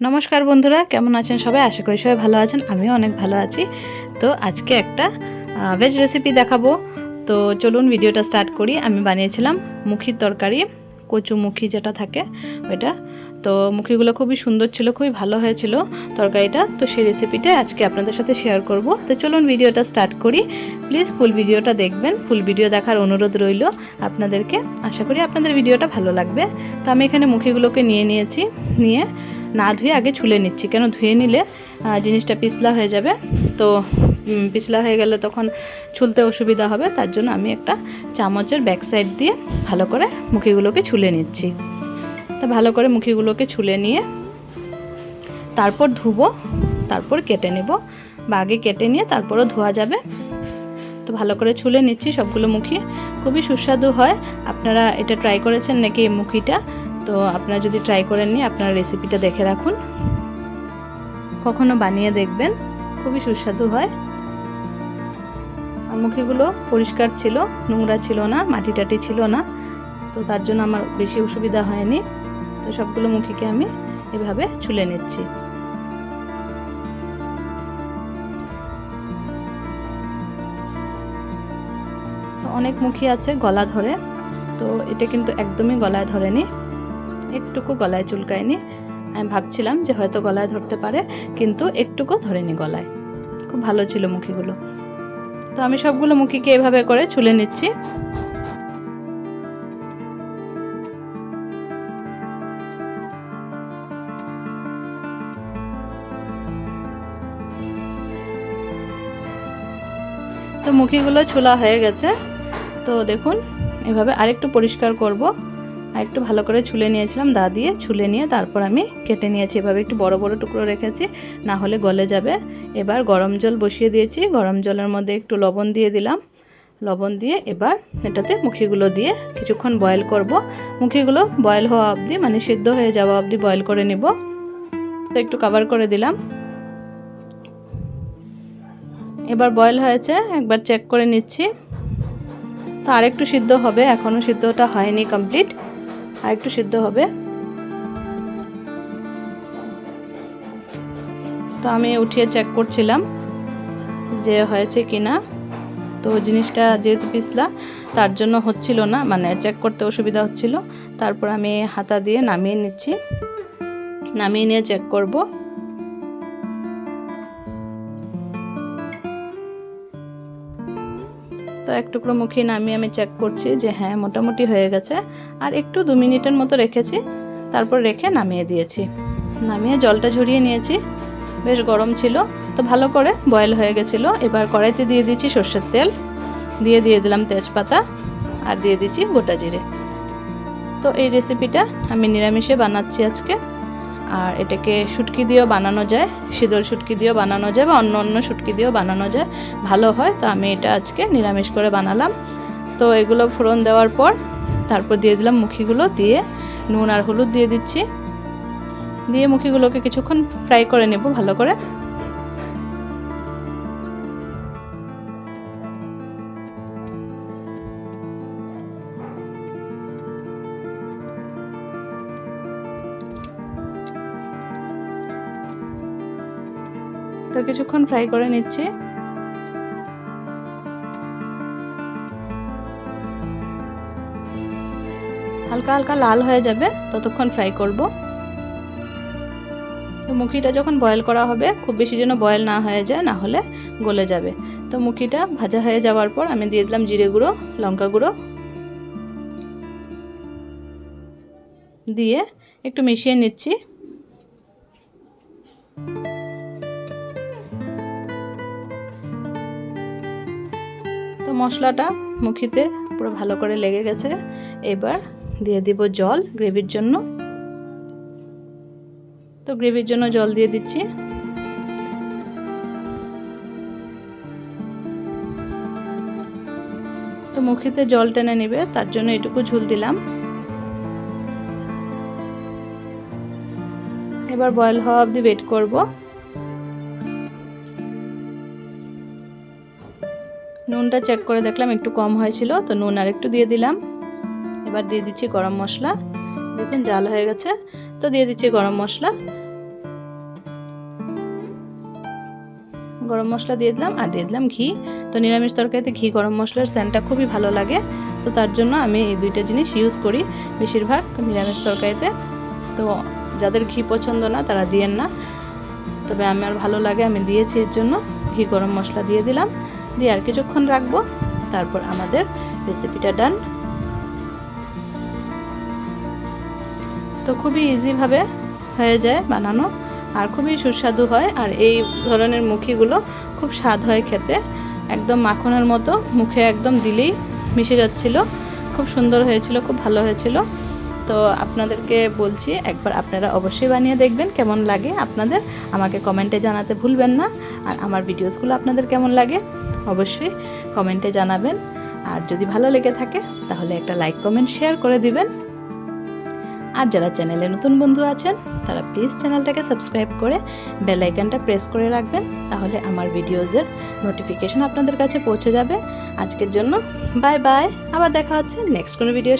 নমস্কার বন্ধুরা, কেমন আছেন সবাই? আশা করি সবাই ভালো আছেন, আমিও অনেক ভালো আছি। তো আজকে একটা ভেজ রেসিপি দেখাবো। তো চলুন ভিডিওটা স্টার্ট করি। আমি বানিয়েছিলাম মুখির তরকারি কচু মুখি যেটা থাকে ওইটা তো মুখিগুলো খুবই সুন্দর ছিল, খুবই ভালো হয়েছিল তরকারিটা। তো সেই রেসিপিটা আজকে আপনাদের সাথে শেয়ার করব। তো চলুন ভিডিওটা স্টার্ট করি। প্লিজ ফুল ভিডিওটা দেখবেন। ফুল ভিডিও দেখার অনুরোধ রইল আপনাদেরকে। আশা করি আপনাদের ভিডিওটা ভালো লাগবে। তো আমি এখানে মুখিগুলোকে নিয়ে নিয়েছি। নিয়ে না ধুয়ে আগে ছুলে নিচ্ছি। কেন? ধুয়ে নিলে জিনিসটা পিছলা হয়ে যাবে। তো পিছলা হয়ে গেলে তখন ছুলতে অসুবিধা হবে। তার জন্য আমি একটা চামচের ব্যাক সাইড দিয়ে ভালো করে মুখিগুলোকে ছুলে নিচ্ছি। তো ভালো করে মুখিগুলোকে ছুলে নিয়ে তারপর ধুবো, তারপর কেটে নেব। বা আগে কেটে নিয়ে তারপরও ধোয়া যাবে। তো ভালো করে ছুলে নিচ্ছি সবগুলো মুখি। খুবই সুস্বাদু হয়। আপনারা এটা ট্রাই করেছেন নাকি এই মুখিটা? তো আপনারা যদি ট্রাই করেন নি, আপনারা রেসিপিটা দেখে রাখুন। কখনো বানিয়ে দেখবেন। খুবই সুস্বাদু হয়। মুখিগুলো পরিষ্কার ছিল, নোংরা ছিল না মাটি টাটি ছিল না। তো তার জন্য আমার বেশি অসুবিধা হয়নি। তো সবগুলো মুখিকে আমি এভাবে ছুলে নিচ্ছি। তো অনেক মুখী আছে গলা ধরে, তো এটা কিন্তু একদমই গলায় ধরেনি, একটুকু গলায় চুলকায়নি। আমি ভাবছিলাম যে হয়তো গলায় ধরতে পারে, কিন্তু একটুকু ধরেনি গলায়। খুব ভালো ছিল মুখিগুলো। তো আমি সবগুলো মুখিকে এভাবে করে ছুলে নিচ্ছি। তো মুখিগুলো ছোলা হয়ে গেছে। তো দেখুন, এভাবে আরেকটু পরিষ্কার করব। আর একটু ভালো করে ছুলে নিয়েছিলাম, দা দিয়ে ছুলে নিয়ে তারপর আমি কেটে নিয়েছি। এভাবে একটু বড় বড় টুকরো রেখেছি, না হলে গলে যাবে। এবার গরম জল বসিয়ে দিয়েছি। গরম জলের মধ্যে একটু লবণ দিয়ে দিলাম। লবণ দিয়ে এবার এটাতে মুখিগুলো দিয়ে কিছুক্ষণ বয়েল করব। মুখিগুলো বয়েল হওয়া অবধি মানে সিদ্ধ হয়ে যাওয়া অবধি বয়েল করে নেব। তো একটু কভার করে দিলাম। এবার বয়েল হয়েছে, একবার চেক করে নিচ্ছি। তো আরেকটু সিদ্ধ হবে এখনও সিদ্ধটা হয়নি কমপ্লিট আরেকটু সিদ্ধ হবে। তো আমি উঠিয়ে চেক করছিলাম যে হয়েছে কি না তো জিনিসটা যেহেতু পিছলা, তার জন্য হচ্ছিল না মানে চেক করতে অসুবিধা হচ্ছিল। তারপর আমি হাতা দিয়ে নামিয়ে নিচ্ছি। নামিয়ে নিয়ে চেক করব। তো এক টুকরো মুখে নামিয়ে আমি চেক করছি যে হ্যাঁ মোটামুটি হয়ে গেছে। আর একটু দু মিনিটের মতো রেখেছি। তারপর রেখে নামিয়ে দিয়েছি। নামিয়ে জলটা ঝরিয়ে নিয়েছি। বেশ গরম ছিল, তো ভালো করে বয়েল হয়ে গেছিল। এবার কড়াইতে দিয়ে দিচ্ছি সর্ষের তেল। দিয়ে দিয়ে দিলাম তেজপাতা আর দিয়ে দিচ্ছি গোটা জিরে। তো এই রেসিপিটা আমি নিরামিষে বানাচ্ছি আজকে। আর এটাকে শুটকি দিয়েও বানানো যায়, শীতল শুটকি দিয়েও বানানো যায় বা অন্য অন্য শুটকি দিয়েও বানানো যায়। ভালো হয়, তো আমি এটা আজকে নিরামিষ করে বানালাম। তো এগুলো ফোড়ন দেওয়ার পর তারপর দিয়ে দিলাম মুখিগুলো, দিয়ে নুন আর হলুদ দিয়ে দিচ্ছি। দিয়ে মুখিগুলোকে কিছুক্ষণ ফ্রাই করে নেব ভালো করে। তো কিছুক্ষণ ফ্রাই করে নিচ্ছি। হালকা হালকা লাল হয়ে যাবে, ততক্ষণ ফ্রাই করব। তো মুখিটা যখন বয়েল করা হবে, খুব বেশি যেন বয়েল না হয়ে যায়, না হলে গলে যাবে। তো মুখিটা ভাজা হয়ে যাওয়ার পর আমি দিয়ে দিলাম জিরে গুঁড়ো, লঙ্কা গুঁড়ো। দিয়ে একটু মিশিয়ে নিচ্ছি। মশলাটা মুখিতে পুরো ভালো করে লেগে গেছে। এবার দিয়ে দিব জল গ্রেভির জন্য। তো গ্রেভির জন্য জল দিয়ে দিচ্ছি। তো মুখিতে জল টেনে নেবে, তার জন্য এটুকু ঝুল দিলাম। এবার বয়েল হওয়া অবধি ওয়েট করব। নুনটা চেক করে দেখলাম একটু কম হয়েছিল, তো নুন আর একটু দিয়ে দিলাম। এবার দিয়ে দিচ্ছি গরম মশলা। দেখুন, জাল হয়ে গেছে, তো দিয়ে দিচ্ছি গরম মশলা। গরম মশলা দিয়ে দিলাম আর দিয়ে দিলাম ঘি। তো নিরামিষ তরকারিতে ঘি, গরম মশলার স্যানটা খুবই ভালো লাগে। তো তার জন্য আমি এই দুইটা জিনিস ইউজ করি বেশিরভাগ নিরামিষ তরকারিতে। তো যাদের ঘি পছন্দ না, তারা দিয়েন না। তবে আমার ভালো লাগে, আমি দিয়েছি এর জন্য। ঘি, গরম মশলা দিয়ে দিলাম। দিয়ে আর কিছুক্ষণ রাখব। তারপর আমাদের রেসিপিটা ডান তো খুবই ইজিভাবে হয়ে যায় বানানো। আর খুবই সুস্বাদু হয়। আর এই ধরনের মুখিগুলো খুব স্বাদ হয় খেতে। একদম মাখনের মতো, মুখে একদম দিলেই মিশে যাচ্ছিল। খুব সুন্দর হয়েছিল, খুব ভালো হয়েছিল। তো আপনাদেরকে বলছি, একবার আপনারা অবশ্যই বানিয়ে দেখবেন কেমন লাগে আপনাদের। আমাকে কমেন্টে জানাতে ভুলবেন না। আর আমার ভিডিওসগুলো আপনাদের কেমন লাগে অবশ্যই কমেন্টে জানাবেন। আর যদি ভালো লেগে থাকে, তাহলে একটা লাইক, কমেন্ট, শেয়ার করে দিবেন। আর যারা চ্যানেলে নতুন বন্ধু আছেন, তারা প্লিজ চ্যানেলটাকে সাবস্ক্রাইব করে বেল আইকনটা প্রেস করে রাখবেন, তাহলে আমার ভিডিওসের নোটিফিকেশন আপনাদের কাছে পৌঁছে যাবে। আজকের জন্য বাই বাই, আবার দেখা হচ্ছে নেক্সট কোনো ভিডিওর